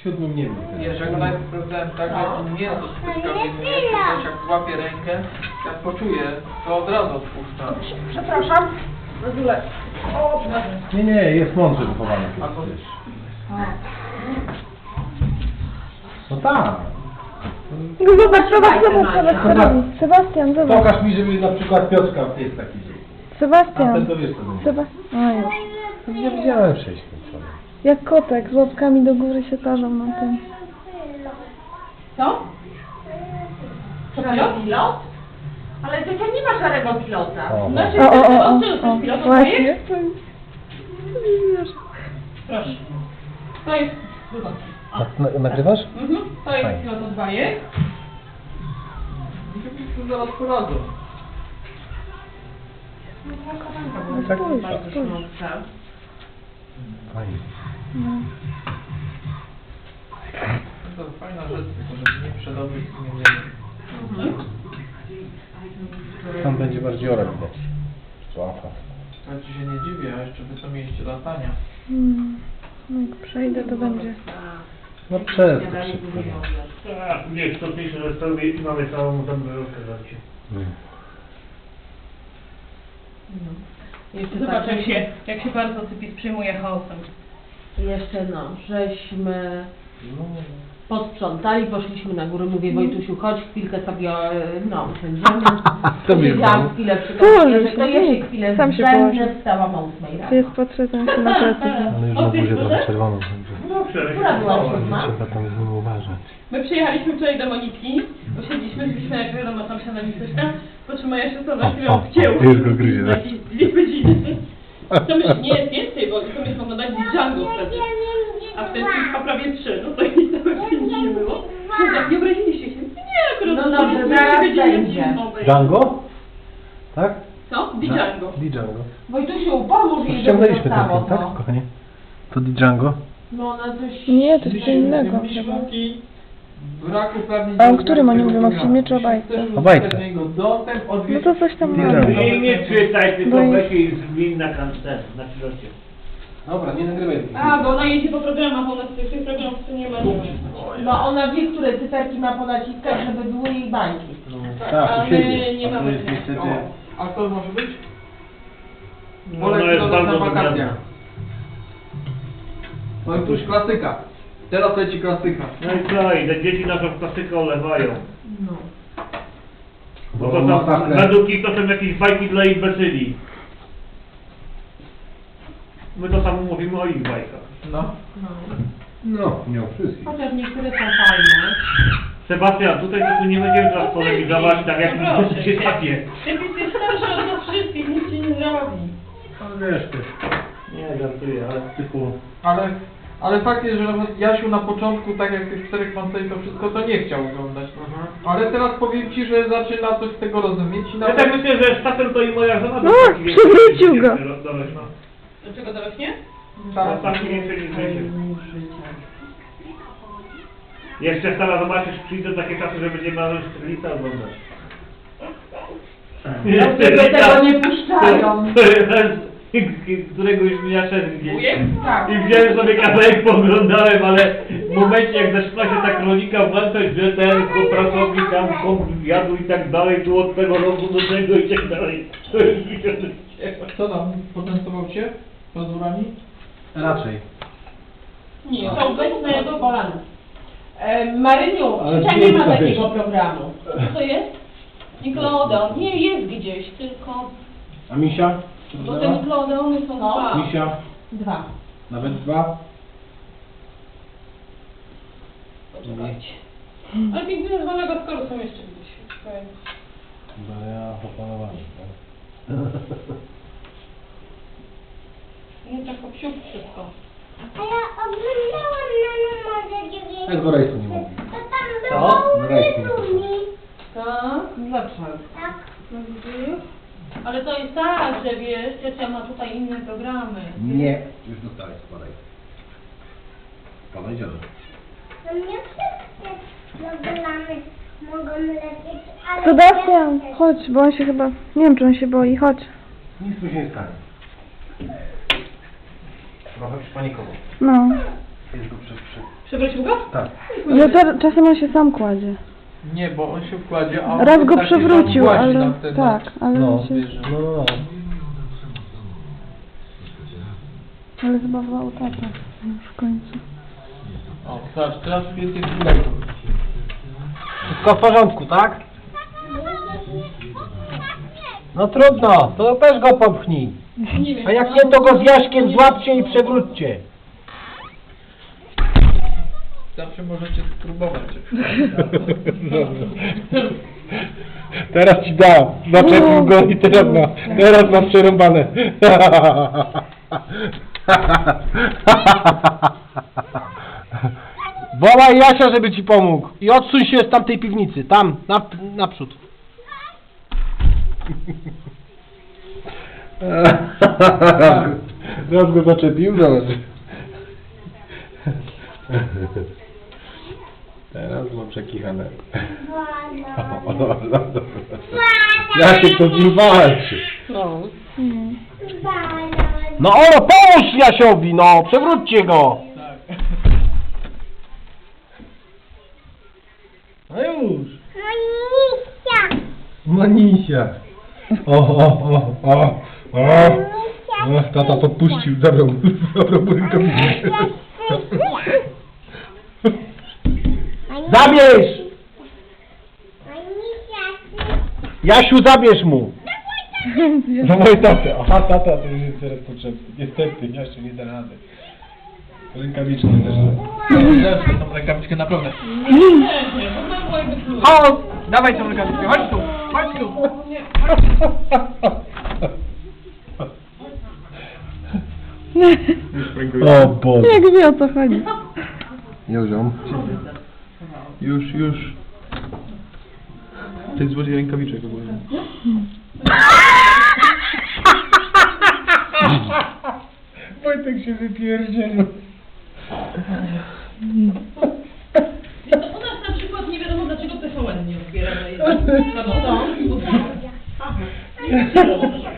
w siódmym niebie. Wiesz, jak najpierw sprawdzałem tak, że on nie jest skawimy, coś jak złapie rękę, jak poczuje, to od razu odpuszcza. Przepraszam. Rozulę. O, Nie, nie, jest mądrze wychowany. Albo- przecież. No tak. No zobacz, Zobacz. robi. Sebastian, zobacz. Pokaż mi, żeby na przykład Piotrka jest taki dzień. A ten Sebastian. to wiesz co będzie. Sebastian. A już. Ja widziałem przejść kończone. Jak kotek z łapkami do góry się tarzą na tym. Co? Szary pilot? Ale Ciocia nie ma szarego pilota. O, Znaczy, O, o, o, o, jest o. pilot, Właśnie. Proszę. To jest pilot. Na, nagrywasz? Mhm. To jest Fajnie. pilot od bajek. I to zaraz poradzą. No Tak. spójrz, Bardzo spójrz. Fajnie. No. To fajna rzecz, tylko żeby nie przedobyć nie. Mhm. Tam będzie bardziej ora widać. Łapa. Ja ci się nie dziwię, a jeszcze wy to mieliście latania. Mm. No Jak przejdę, to będzie. No przez to szybko. Tak, nie, istotniejsze, że sobie i mamy całą tam rozkazać. Mm. Jeszcze Zobacz, tak, jak się, jak się bardzo Cypis przejmuje chaosem. Jeszcze no, żeśmy posprzątali, poszliśmy na górę, mówię Wojtusiu, chodź chwilkę sobie, e, no, usiądziemy. To mnie Siedziałam bawi. chwilę przy Położył komputerze, się, to ja się nic. chwilę Sam się zbędę, położył. wstałam o ósmej rano. jest patrzę tam się na plecy. Ale już na buzie tam czerwoną będzie. No, przecież Która była siódma? Trzeba tam z nim uważać. My przyjechaliśmy wczoraj do Moniki, usiedliśmy, byliśmy jak wiadomo tam się na po czym moja siostra O, chwilę o, wcięła. o, już go gryzie, tak? Dwie godziny. To myślę, nie jest więcej, bo to mieliśmy oglądać Django wtedy. A wtedy trwa prawie trzy, no to i całe pięć nie było. No tak, nie obraziliście się. Nie, akurat No to dobrze, byliśmy zaraz godziny będzie. filmowej. Django? Tak? Co? Django. Di Django. Wojtusiu, pomóż jej, żeby Ściągnęliśmy ten zostało film, tak, to. kochanie? To Di Django? No ona coś... Nie, to jest co innego chyba. A o którym oni mówią, o filmie czy o bajce? O bajce. No to coś tam Nie ma. wiem. Jej nie czytaj, tylko Bo- weź jej zmień na kancer, na pilocie. Dobra, nie nagrywaj. A, bo ona jeździ po programach, a u nas tych, tych programów tu nie ma. Nie ma. Bo ona wie, które cyferki ma ponaciskać, żeby były jej bańki. Tak, A tu my siedzi. nie A to mamy jest niestety... A kto może być? No, ona jest pilot na bardzo wakacjach. wygodna. Wojtuś, klasyka. Teraz leci klasyka. No i co, i te dzieci naszą klasykę olewają. No. Bo to tam, według nich to są jakieś bajki dla imbecyli. My to samo mówimy o ich bajkach. No. no. No, nie o wszystkich. Chociaż niektóre są fajne. Sebastian, tutaj to tu nie będziemy teraz polemizować, tak jak No mi się kapie. Cypis jest starszy od nas wszystkich, nic ci nie zrobi. No wiesz ty. Nie, żartuję, ale typu... Ale, ale fakt jest, że na przykład Jasiu na początku, tak jak tych czterech pancerzy to wszystko, to nie chciał oglądać. Ale teraz powiem Ci, że zaczyna coś z tego rozumieć i Ja nawet... tak myślę, że z czasem to i moja żona No, przywrócił go. Dlaczego dorośnie? Tak, tak, nie więcej niż życie. Jeszcze stara zobaczysz, przyjdą takie czasy, że będzie można Strzelita oglądać. Dlatego tego nie puszczają. Któregoś dnia szedł gdzieś. Tak. I wziąłem sobie kawałek, pooglądałem, ale w momencie jak zaczyna się ta kronika włączać, że ten pracownik tam kom- jadł i tak dalej, tu od tego roku do tego i tak dalej. To już mi się. Co tam, potencjował Cię? Pazurami? Raczej. Nie, Są to obecne do balanu. E, Maryniu, Ale nie ma takiego wiesz. programu. Co to jest? Nickelodeon. Nie, jest gdzieś, tylko... A Misia? Bo te Nickelodeony są No. dwa. Misia? Dwa. Nawet dwa? Poczekajcie. Ale pingwiny z Madagaskaru są jeszcze gdzieś. Powiem. Bo ja opanowałem. Nie tak obsiuk wszystko. A ja oglądałam na numerze 9. Tak do rejsu nie mówi. To tam Co? było Rejsu nie Lumi. Tak? Dlaczego? Tak. No widzisz? Ale to jest tak, że wiesz, ciocia ma tutaj inne programy. Nie. Już dostałeś, spadaj. Spadaj dzielę. No nie wszystkie programy mogą lecieć, ale... Sebastian, nie- chodź, bo on się chyba... Nie wiem, czy on się boi, chodź. Nic mu się nie stanie. Trochę już panikował. No. Jest go przy, przy... Przewrócił go? Tak. No to czasem on się sam kładzie. Nie, bo on się wkładzie, a on Raz jest go przewrócił, ale... Tak, ale No. się... No, no, no. Ale chyba wołał tata. Już w końcu. O, zobacz, teraz jest jest. Wszystko w porządku, tak? No trudno, to też go popchnij. A jak nie, to go z Jaśkiem złapcie i przewróćcie. Zawsze możecie spróbować. Teraz ci dam. Zaczepił go i teraz ma, teraz ma przerąbane. Wołaj Jasia, żeby ci pomógł. I odsuń się z tamtej piwnicy. Tam, na, naprzód. Raz go zaczepił, zobacz. Teraz mam przekichane. Jasiek to z nim walczy. No. No Olo, pomóż Jasiowi, no! Przewróćcie go! No już! Manisia! O, o, o, o, o! o tata podpuścił, zabrał, zabrał rękawiczkę. Zabierz! Jasiu, zabierz mu! No mój tatę. Aha, tata to już jest teraz potrzebny. Niestety, jeszcze nie da rady. Rękawiczki też. Zawsze tą rękawiczkę na pewno. Nie, to mam było jakby plus. O, dawaj tą rękawiczkę, chodź tu, chodź tu. O Boże. Jak wie o co chodzi. Joziom. Już, już. To jest złodziej rękawiczek ogólnie. Wojtek się wypierdzielił. To u nas na przykład nie wiadomo dlaczego TVN nie odbiera na. No, no. Nie wiadomo dlaczego.